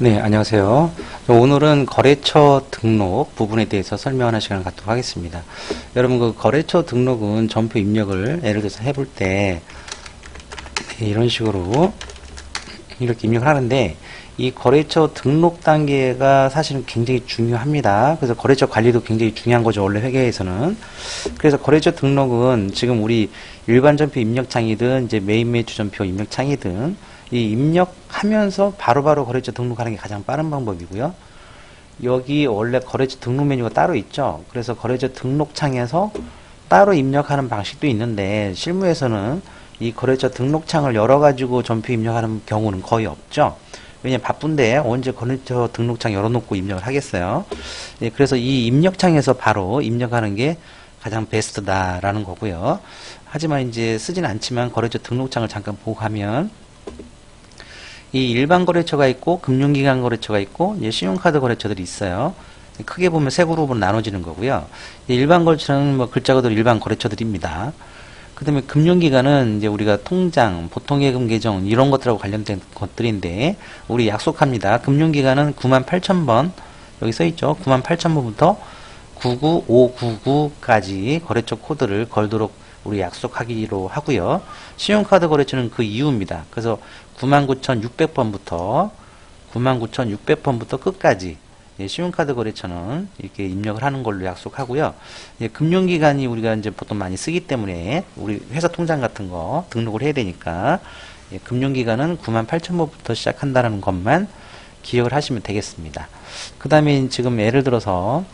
네, 안녕하세요. 오늘은 거래처 등록 부분에 대해서 설명하는 시간을 갖도록 하겠습니다. 여러분, 그 거래처 등록은 전표 입력을 예를 들어서 해볼 때 네, 이런 식으로 이렇게 입력을 하는데 이 거래처 등록 단계가 사실은 굉장히 중요합니다. 그래서 거래처 관리도 굉장히 중요한 거죠. 원래 회계에서는. 그래서 거래처 등록은 지금 우리 일반 전표 입력창이든 이제 메인 매주 전표 입력창이든 이 입력하면서 바로 바로 거래처 등록하는 게 가장 빠른 방법이고요. 여기 원래 거래처 등록 메뉴가 따로 있죠. 그래서 거래처 등록창에서 따로 입력하는 방식도 있는데 실무에서는 이 거래처 등록창을 열어가지고 전표 입력하는 경우는 거의 없죠. 왜냐면 바쁜데 언제 거래처 등록창 열어놓고 입력을 하겠어요. 예, 그래서 이 입력창에서 바로 입력하는 게 가장 베스트다라는 거고요. 하지만 이제 쓰진 않지만 거래처 등록창을 잠깐 보고 가면 이 일반 거래처가 있고 금융기관 거래처가 있고 이제 신용카드 거래처들이 있어요. 크게 보면 세 그룹으로 나눠지는 거고요. 이 일반 거래처는 뭐 글자 그대로 일반 거래처들입니다. 그 다음에 금융기관은 이제 우리가 통장, 보통예금 계정 이런 것들하고 관련된 것들인데 우리 약속합니다. 금융기관은 98,000번 여기 써 있죠. 98,000번부터 99599까지 거래처 코드를 걸도록 우리 약속하기로 하고요. 신용카드 거래처는 그 이유입니다. 그래서 99,600번부터 99,600번부터 끝까지 예, 신용카드 거래처는 이렇게 입력을 하는 걸로 약속하고요. 예, 금융기관이 우리가 이제 보통 많이 쓰기 때문에 우리 회사 통장 같은 거 등록을 해야 되니까 예, 금융기관은 98,000번부터 시작한다는 것만 기억을 하시면 되겠습니다. 그 다음에 지금 예를 들어서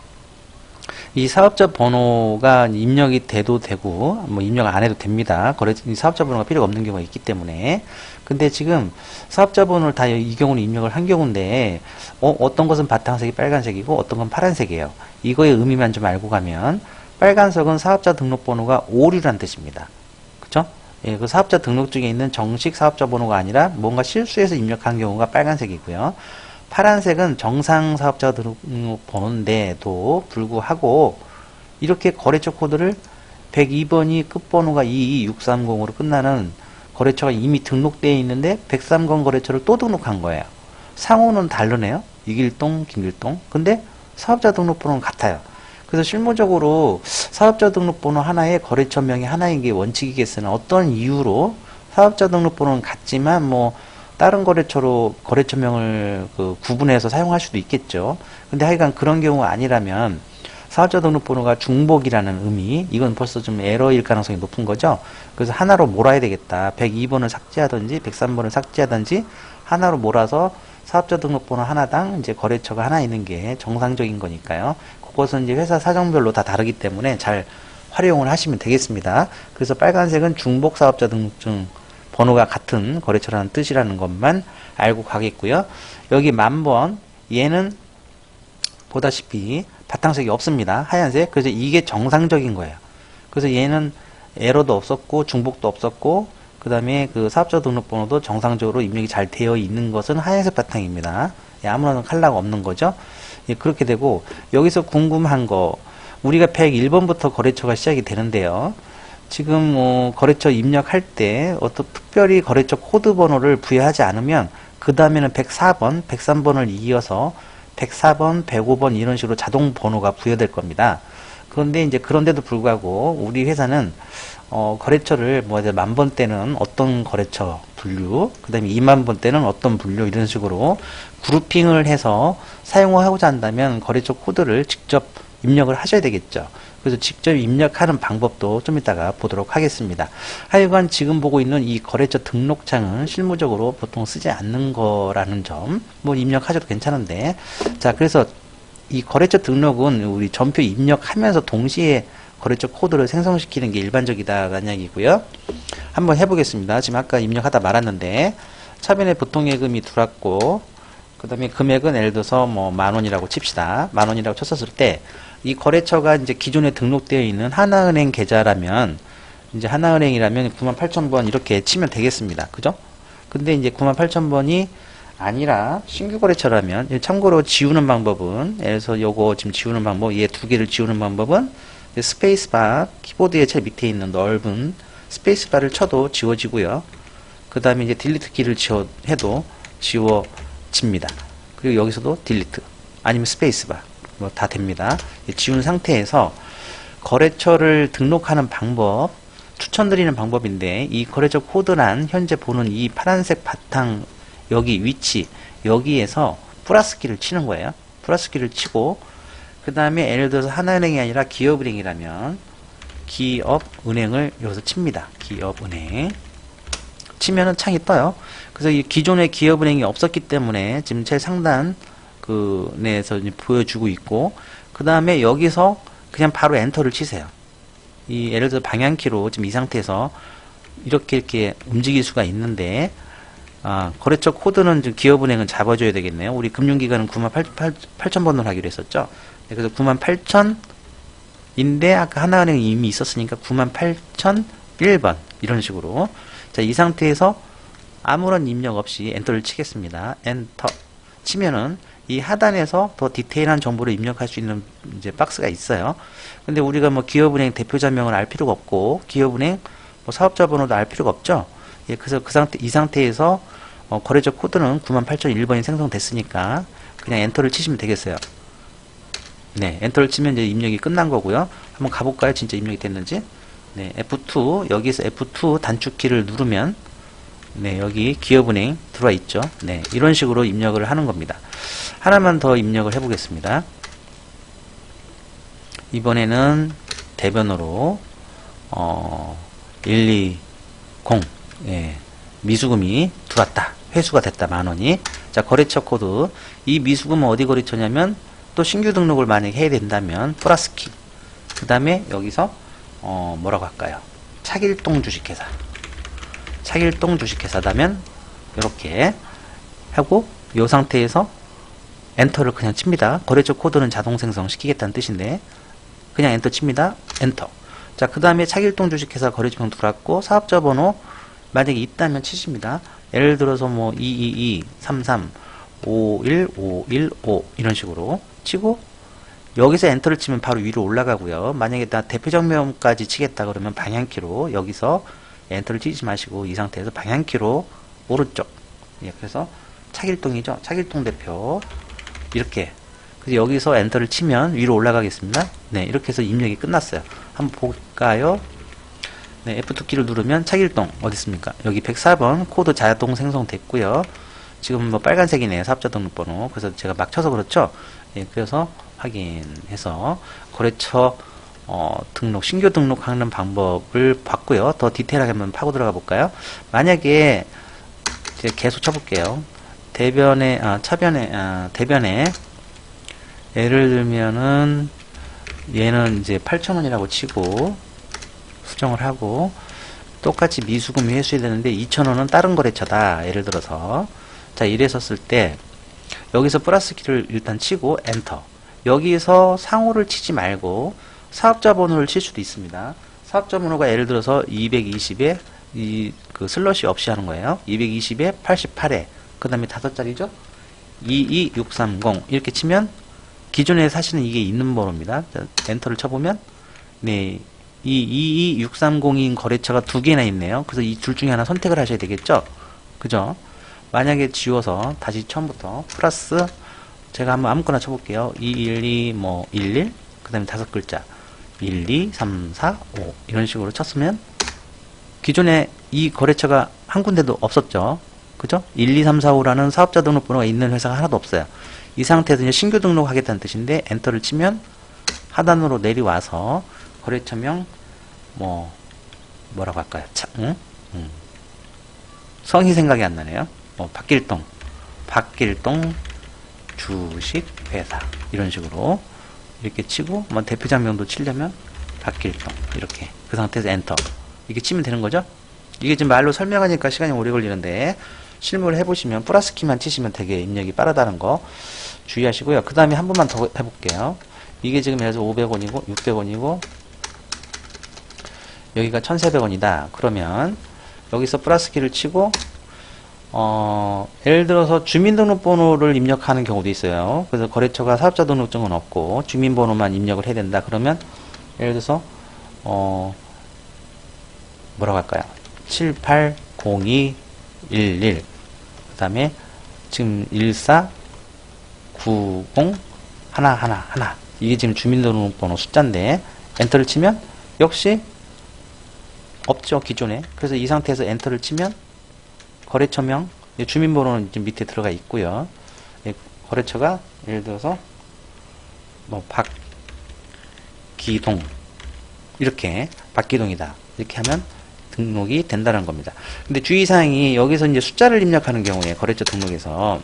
이 사업자 번호가 입력이 돼도 되고 뭐 입력 안 해도 됩니다. 거래 이 사업자 번호가 필요가 없는 경우가 있기 때문에 근데 지금 사업자 번호를 다 이 경우는 입력을 한 경우인데 어, 어떤 것은 바탕색이 빨간색이고 어떤 건 파란색이에요. 이거의 의미만 좀 알고 가면 빨간색은 사업자 등록번호가 오류란 뜻입니다. 그쵸? 예, 그 사업자 등록증에 있는 정식 사업자 번호가 아니라 뭔가 실수해서 입력한 경우가 빨간색이고요. 파란색은 정상 사업자 등록 번호인데도 불구하고 이렇게 거래처 코드를 102번이 끝번호가 22630으로 끝나는 거래처가 이미 등록되어 있는데 103건 거래처를 또 등록한 거예요. 상호는 다르네요. 이길동, 김길동. 근데 사업자 등록번호는 같아요. 그래서 실무적으로 사업자 등록번호 하나에 거래처명이 하나인 게 원칙이겠으나 어떤 이유로 사업자 등록번호는 같지만 뭐 다른 거래처로 거래처명을 그 구분해서 사용할 수도 있겠죠. 근데 하여간 그런 경우가 아니라면 사업자 등록번호가 중복이라는 의미, 이건 벌써 좀 에러일 가능성이 높은 거죠. 그래서 하나로 몰아야 되겠다. 102번을 삭제하든지 103번을 삭제하든지 하나로 몰아서 사업자 등록번호 하나당 이제 거래처가 하나 있는 게 정상적인 거니까요. 그것은 이제 회사 사정별로 다 다르기 때문에 잘 활용을 하시면 되겠습니다. 그래서 빨간색은 중복 사업자 등록증 번호가 같은 거래처라는 뜻이라는 것만 알고 가겠고요. 여기 만번 얘는 보다시피 바탕색이 없습니다. 하얀색. 그래서 이게 정상적인 거예요. 그래서 얘는 에러도 없었고 중복도 없었고 그 다음에 그 사업자 등록번호도 정상적으로 입력이 잘 되어 있는 것은 하얀색 바탕입니다. 예, 아무런 컬러가 없는 거죠. 예, 그렇게 되고 여기서 궁금한 거 우리가 101번부터 거래처가 시작이 되는데요. 지금 어, 거래처 입력할 때 어떤 특별히 거래처 코드 번호를 부여하지 않으면 그 다음에는 104번, 103번을 이어서 104번, 105번 이런 식으로 자동 번호가 부여될 겁니다. 그런데 이제 그런데도 불구하고 우리 회사는 어, 거래처를 뭐 이제 만번 때는 어떤 거래처 분류, 그 다음에 2만 번 때는 어떤 분류 이런 식으로 그룹핑을 해서 사용하고자 한다면 거래처 코드를 직접 입력을 하셔야 되겠죠. 그래서 직접 입력하는 방법도 좀 이따가 보도록 하겠습니다. 하여간 지금 보고 있는 이 거래처 등록창은 실무적으로 보통 쓰지 않는 거라는 점, 뭐 입력하셔도 괜찮은데, 자, 그래서 이 거래처 등록은 우리 전표 입력하면서 동시에 거래처 코드를 생성시키는 게 일반적이다라는 이야기고요. 한번 해보겠습니다. 지금 아까 입력하다 말았는데, 차변에 보통 예금이 들어왔고, 그 다음에 금액은 예를 들어서 뭐 만 원이라고 칩시다. 만 원이라고 쳤었을 때, 이 거래처가 이제 기존에 등록되어 있는 하나은행 계좌라면 이제 하나은행이라면 98,000번 이렇게 치면 되겠습니다. 그죠? 근데 이제 98,000번이 아니라 신규 거래처라면 참고로 지우는 방법은 예를 들어서 요거 지금 지우는 방법 얘 두 개를 지우는 방법은 스페이스바 키보드의 제일 밑에 있는 넓은 스페이스바를 쳐도 지워지고요. 그 다음에 이제 딜리트 키를 지워 해도 지워 집니다. 그리고 여기서도 딜리트 아니면 스페이스바 뭐 다 됩니다. 지운 상태에서 거래처를 등록하는 방법 추천드리는 방법인데 이 거래처 코드란 현재 보는 이 파란색 바탕 여기 위치 여기에서 플러스 키를 치는 거예요. 플러스 키를 치고 그 다음에 예를 들어서 하나은행이 아니라 기업은행이라면 기업은행을 여기서 칩니다. 기업은행 치면은 창이 떠요. 그래서 이 기존의 기업은행이 없었기 때문에 지금 제일 상단 그 내에서 보여주고 있고 그 다음에 여기서 그냥 바로 엔터를 치세요. 이 예를 들어 방향키로 지금 이 상태에서 이렇게 이렇게 움직일 수가 있는데 아, 거래처 코드는 지금 기업은행은 잡아줘야 되겠네요. 우리 금융기관은 9만 8, 8천 번으로 하기로 했었죠. 네, 그래서 9만 8천인데 아까 하나은행이 이미 있었으니까 9만 8천 1번 이런 식으로 자, 이 상태에서 아무런 입력 없이 엔터를 치겠습니다. 엔터 치면은 이 하단에서 더 디테일한 정보를 입력할 수 있는 이제 박스가 있어요. 근데 우리가 뭐 기업은행 대표자명을 알 필요가 없고 기업은행 뭐 사업자 번호도 알 필요가 없죠. 예, 그래서 그 상태 이 상태에서 어, 거래처 코드는 98,001번이 생성됐으니까 그냥 엔터를 치시면 되겠어요. 네, 엔터를 치면 이제 입력이 끝난 거고요. 한번 가볼까요? 진짜 입력이 됐는지. 네, F2 여기서 F2 단축키를 누르면 네, 여기 기업은행 들어와 있죠. 네, 이런 식으로 입력을 하는 겁니다. 하나만 더 입력을 해 보겠습니다. 이번에는 대변으로 어, 120 예, 미수금이 들어왔다. 회수가 됐다. 만 원이. 자, 거래처 코드. 이 미수금은 어디 거래처냐면 또 신규 등록을 만약에 해야 된다면 플러스 키. 그 다음에 여기서 어, 뭐라고 할까요? 차길동 주식회사. 차길동 주식회사다면 이렇게 하고 이 상태에서 엔터를 그냥 칩니다. 거래처 코드는 자동 생성시키겠다는 뜻인데 그냥 엔터 칩니다. 엔터. 자, 그 다음에 차길동 주식회사 거래지명 들어왔고 사업자 번호 만약에 있다면 치십니다. 예를 들어서 뭐 222, 33, 51, 515 이런 식으로 치고 여기서 엔터를 치면 바로 위로 올라가고요. 만약에 나 대표정명까지 치겠다 그러면 방향키로 여기서 엔터를 치지 마시고 이 상태에서 방향키로 오른쪽 예, 그래서 차길동이죠. 차길동 대표 이렇게 그래서 여기서 엔터를 치면 위로 올라가겠습니다. 네, 이렇게 해서 입력이 끝났어요. 한번 볼까요? 네, F2키를 누르면 차길동 어디 있습니까? 여기 104번 코드 자동 생성됐고요. 지금 뭐 빨간색이네요. 사업자 등록번호. 그래서 제가 막 쳐서 그렇죠. 예, 그래서 확인해서 거래처 어, 등록 신규 등록하는 방법을 봤고요. 더 디테일하게 한번 파고 들어가 볼까요? 만약에 이제 계속 쳐볼게요. 대변에 아, 차변에 아, 대변에 예를 들면은 얘는 이제 8,000원이라고 치고 수정을 하고 똑같이 미수금이 회수해야 되는데 2,000원은 다른 거래처다. 예를 들어서 자 이랬었을 때 여기서 플러스 키를 일단 치고 엔터 여기서 상호를 치지 말고 사업자 번호를 칠 수도 있습니다. 사업자 번호가 예를 들어서 220에 이 그 슬러시 없이 하는 거예요. 220에 88에 그 다음에 다섯 자리죠. 22630 이렇게 치면 기존에 사실은 이게 있는 번호입니다. 자, 엔터를 쳐보면 네, 이 22630인 거래처가 두 개나 있네요. 그래서 이 둘 중에 하나 선택을 하셔야 되겠죠. 그죠? 만약에 지워서 다시 처음부터 플러스 제가 한번 아무거나 쳐볼게요. 212, 뭐, 11, 그 다음에 다섯 글자. 1, 2, 3, 4, 5. 이런 식으로 쳤으면, 기존에 이 거래처가 한 군데도 없었죠. 그죠? 1, 2, 3, 4, 5라는 사업자 등록번호가 있는 회사가 하나도 없어요. 이 상태에서 이제 신규 등록하겠다는 뜻인데, 엔터를 치면 하단으로 내려와서 거래처명, 뭐, 뭐라고 할까요? 차, 응? 응. 성이 생각이 안 나네요. 뭐, 박길동. 박길동 주식회사. 이런 식으로. 이렇게 치고, 뭐, 대표 장명도 치려면, 박길동. 이렇게. 그 상태에서 엔터. 이렇게 치면 되는 거죠? 이게 지금 말로 설명하니까 시간이 오래 걸리는데, 실물을 해보시면, 플러스 키만 치시면 되게 입력이 빠르다는 거 주의하시고요. 그 다음에 한 번만 더 해볼게요. 이게 지금 들어 500원이고, 600원이고, 여기가 1300원이다. 그러면, 여기서 플러스 키를 치고, 어, 예를 들어서 주민등록번호를 입력하는 경우도 있어요. 그래서 거래처가 사업자 등록증은 없고 주민번호만 입력을 해야 된다. 그러면 예를 들어서 어, 뭐라고 할까요? 780211 그 다음에 지금 14 90 하나 하나 하나 이게 지금 주민등록번호 숫자인데 엔터를 치면 역시 없죠 기존에 그래서 이 상태에서 엔터를 치면 거래처명 예, 주민번호는 지금 밑에 들어가 있고요. 예, 거래처가 예를 들어서 뭐 박기동 이렇게 박기동이다. 이렇게 하면 등록이 된다는 겁니다. 근데 주의사항이 여기서 이제 숫자를 입력하는 경우에 거래처 등록에서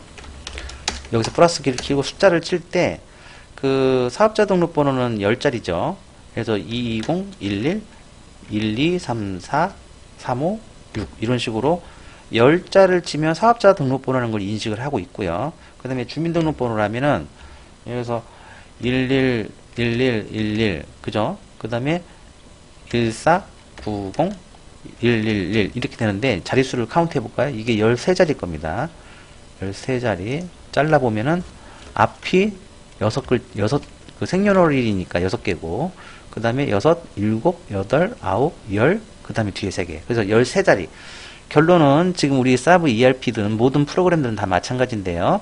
여기서 플러스 키를 키고 숫자를 칠 때 그 사업자 등록번호는 10자리죠. 그래서 220, 11, 12, 34, 35, 6 이런 식으로 10자를 치면 사업자 등록번호라는 걸 인식을 하고 있고요. 그 다음에 주민등록번호라면은 예를 들어서 11, 11, 11 그죠? 그 다음에 14, 90, 111 이렇게 되는데 자릿수를 카운트 해볼까요? 이게 13자리일 겁니다. 13자리 잘라보면은 앞이 여섯 글, 여섯, 그 생년월일이니까 여섯 개고, 그 다음에 여섯, 일곱, 여덟, 아홉, 열, 그 다음에 뒤에 세 개. 그래서 열세 자리. 결론은 지금 우리 사브 ERP든 모든 프로그램들은 다 마찬가지인데요.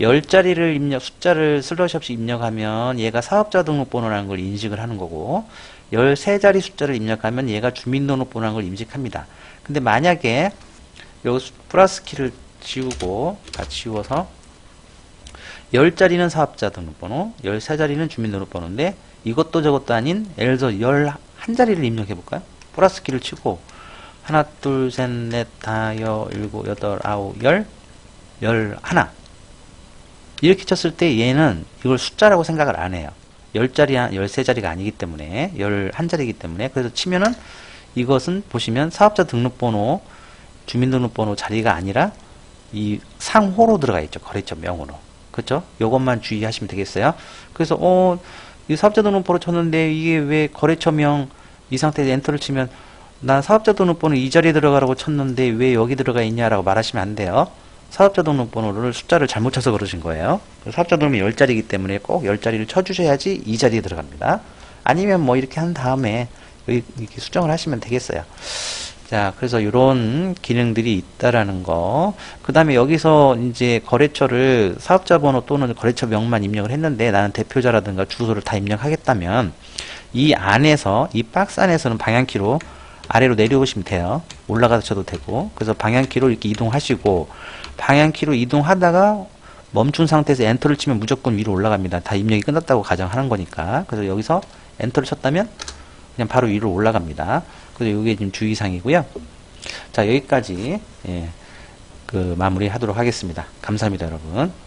열 자리를 입력, 숫자를 슬러시 없이 입력하면 얘가 사업자 등록번호라는 걸 인식을 하는 거고, 열세 자리 숫자를 입력하면 얘가 주민등록번호라는 걸 인식합니다. 근데 만약에 요 수- 플러스 키를 지우고, 다 지워서 10자리는 사업자 등록번호, 13자리는 주민등록번호인데 이것도 저것도 아닌 예를 들어 11자리를 입력해 볼까요? 플러스 키를 치고 하나, 둘, 셋, 넷, 다, 여, 일곱, 여덟, 아홉, 열, 열, 하나 이렇게 쳤을 때 얘는 이걸 숫자라고 생각을 안 해요. 10자리, 13자리가 아니기 때문에 11자리이기 때문에 그래서 치면은 이것은 보시면 사업자 등록번호, 주민등록번호 자리가 아니라 이 상호로 들어가 있죠. 거래처 명으로. 그렇죠? 요것만 주의하시면 되겠어요. 그래서 어, 이 사업자 등록번호 쳤는데 이게 왜 거래처 명 이 상태에서 엔터를 치면 난 사업자 등록번호 이 자리에 들어가라고 쳤는데 왜 여기 들어가 있냐라고 말하시면 안 돼요. 사업자 등록번호를 숫자를 잘못 쳐서 그러신 거예요. 사업자 등록이 10자리이기 때문에 꼭 10자리를 쳐주셔야지 이 자리에 들어갑니다. 아니면 뭐 이렇게 한 다음에 여기 이렇게 수정을 하시면 되겠어요. 자, 그래서 이런 기능들이 있다라는 거. 그 다음에 여기서 이제 거래처를 사업자 번호 또는 거래처 명만 입력을 했는데 나는 대표자라든가 주소를 다 입력하겠다면 이 안에서, 이 박스 안에서는 방향키로 아래로 내려오시면 돼요. 올라가셔도 되고. 그래서 방향키로 이렇게 이동하시고 방향키로 이동하다가 멈춘 상태에서 엔터를 치면 무조건 위로 올라갑니다. 다 입력이 끝났다고 가정하는 거니까. 그래서 여기서 엔터를 쳤다면 그냥 바로 위로 올라갑니다. 그래서 이게 지금 주의사항이고요. 자, 여기까지, 예, 그, 마무리 하도록 하겠습니다. 감사합니다, 여러분.